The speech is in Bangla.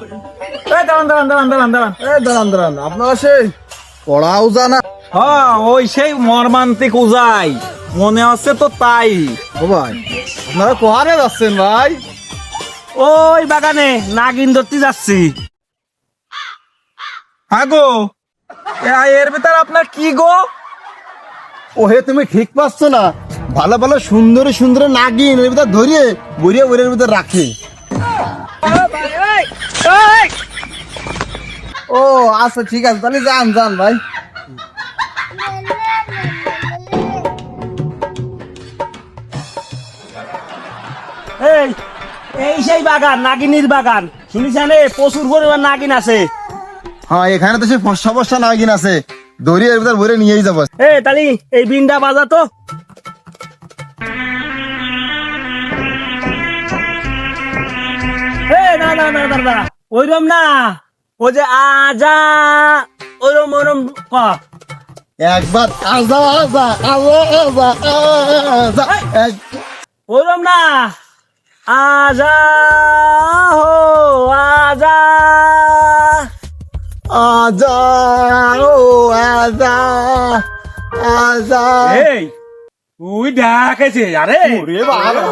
এই দাঁড়ান দাঁড়ান দাঁড়ান দাঁড়ান দাঁড়ান। এ দাঁড়ান দাঁড়ান। আপনারা সেই পড়াও জানা হ্যাঁ ওই সেই মর্মান্তিক উজাই। মনে হচ্ছে তো তাই। ও ভাই আপনারা কোহারে যাচ্ছেন ভাই? ওই বাগানে নাগিন ধরতে যাচ্ছি। হ্যাঁ গো এ- এর ভিতর আপনার কি গো? ও হে তুমি ঠিক পাচ্ছ না। ভালো ভালো সুন্দর সুন্দর নাগিন এর ভিতর ধরিয়ে বরিয়ে বরিয়ে ভিতর রাখে ও আচ্ছা ঠিক আছে তাহলে যান যান ভাই। এই এই সেই বাগান নাগিনীর বাগান। শুনিস জানে প্রচুর পরিমাণ নাগিন আছে। হ্যাঁ এখানে তো সে ফসা ফসা নাগিন আছে। ধরিয়ে এর ভিতর ভরে নিয়েই যাব। এ তালি এই বিনটা বাজা তো। না না না না না ওইরম না। ও যে আজা। ওইরম ওইরম ক। একবার আজা আজা আজা আজা ওইরম না। আজা হো আজা। আজা ও আজা আজা। এই তুই ডাকেছে আরে। ওরে বাবা।